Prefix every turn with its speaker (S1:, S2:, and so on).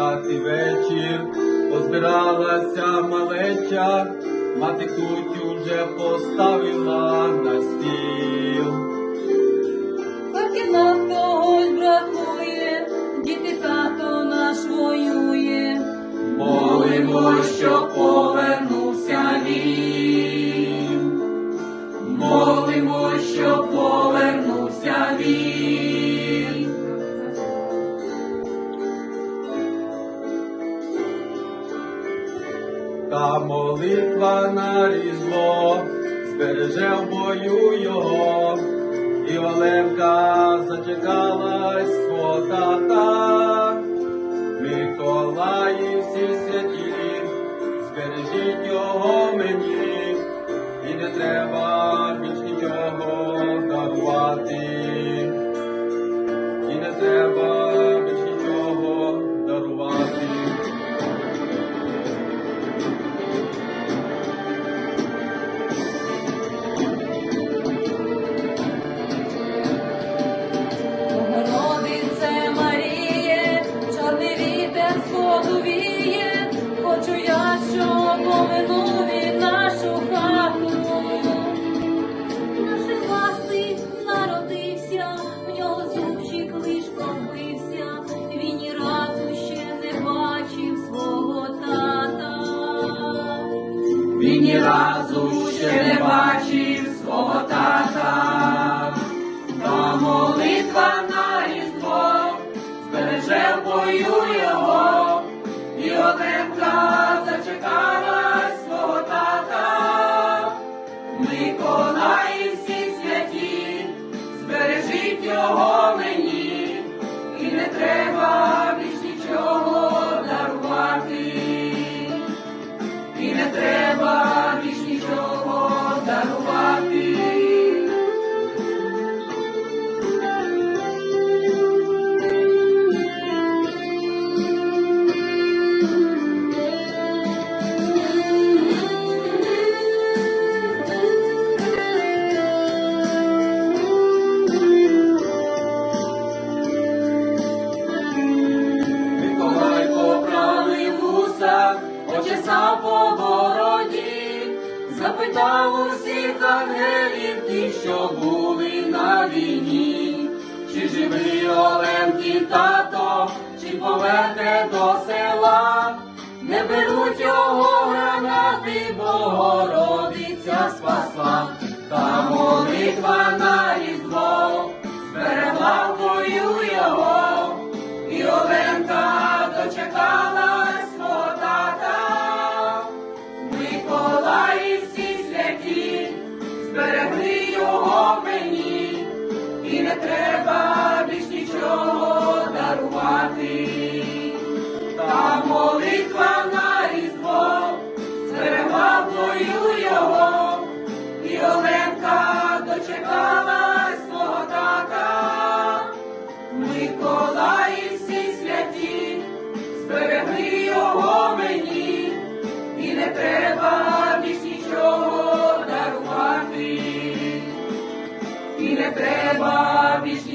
S1: святий вечір, позбиралася малеча, мати куть уже поставила на стіл.
S2: Поки нас когось бракує, діти тато наш воює.
S1: Молимо, що повернувся він. Та молитва на різдво збереже в бою його, і Олевка зачекалась свого тата.
S2: Ні разу ще не бачив свого тата,
S1: та молитва на різдво збереже в бою його, і Оленка почесав по запитав усіх ангелів, ті, що були на війні, чи живий Оленків тато, чи поверне до села, не беруть його гранати, Богородиця спасла, та молитва і